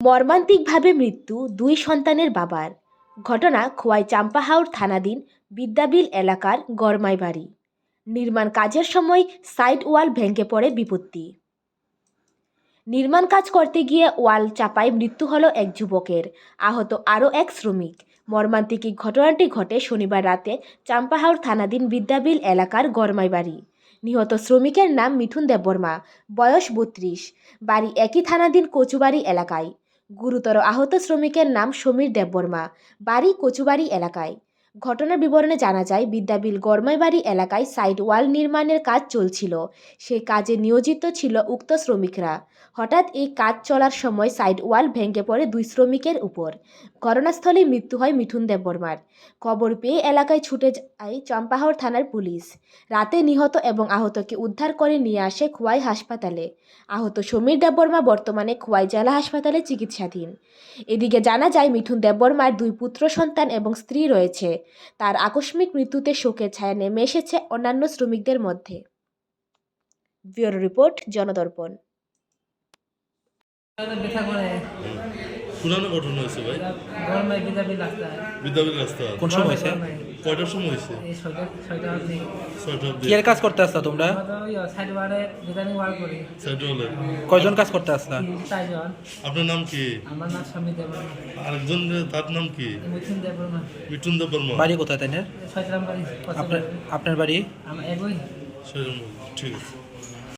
মর্মান্তিকভাবে মৃত্যু দুই সন্তানের বাবার। ঘটনা খোয়াই চাম্পাহাওর থানাধীন বিদ্যাবিল এলাকার গরমাই বাড়ি নির্মাণ কাজের সময় সাইড ওয়াল ভেঙে পড়ে বিপত্তি। নির্মাণ কাজ করতে গিয়ে ওয়াল চাপায় মৃত্যু হলো এক যুবকের। আহত আরও এক শ্রমিক। মর্মান্তিক ঘটনাটি ঘটে শনিবার রাতে চাম্পাহাওর থানাধীন বিদ্যাবিল এলাকার গরমাই বাড়ি নিহত শ্রমিকের নাম মিঠুন দেববর্মা। বয়স বত্রিশ। বাড়ি একই থানাধীন কচুবাড়ি এলাকায়। গুরুতর আহত শ্রমিকের নাম সমীর দেববর্মা বাড়ি কচুবাড়ি এলাকায়। ঘটনার বিবরণে জানা যায়, বিদ্যাবিল গরমাইবাড়ি এলাকায় সাইড ওয়াল নির্মাণের কাজ চলছিল। সে কাজে নিয়োজিত ছিল উক্ত শ্রমিকরা। হঠাৎ এই কাজ চলার সময় সাইড ওয়াল ভেঙে পড়ে দুই শ্রমিকের উপর। ঘটনাস্থলে মৃত্যু হয় মিঠুন দেববর্মার। খবর পেয়ে এলাকায় ছুটে যায় চম্পাহর থানার পুলিশ। রাতে নিহত এবং আহতকে উদ্ধার করে নিয়ে আসে খোয়াই হাসপাতালে। আহত সমীর দেববর্মা বর্তমানে খোয়াই জেলা হাসপাতালে চিকিৎসাধীন। এদিকে জানা যায়, মিঠুন দেববর্মার দুই পুত্র সন্তান এবং স্ত্রী রয়েছে। তার আকস্মিক মৃত্যুতে শোকের ছায়া নেমে এসেছে অন্যান্য শ্রমিকদের মধ্যে। Bureau report Janadarpan. পুরানো ঘটনা হয়েছে ভাই। গরমে বিজাবি রাস্তায়। বিদ্যাপীঠ রাস্তা কোন সময় কয়টার সময় হয়েছে? কি এর কাজ করতে আসতা তোমরা? কয়জন কাজ করতে আসতা আপনার নাম কি? আমার নাম স্বামী আরেকজন তার নাম কি? মিঠুন দেব বর্মা বাড়ি কোথায় তাই আপনার আপনার বাড়ি? আমার একই ঠিক আছে।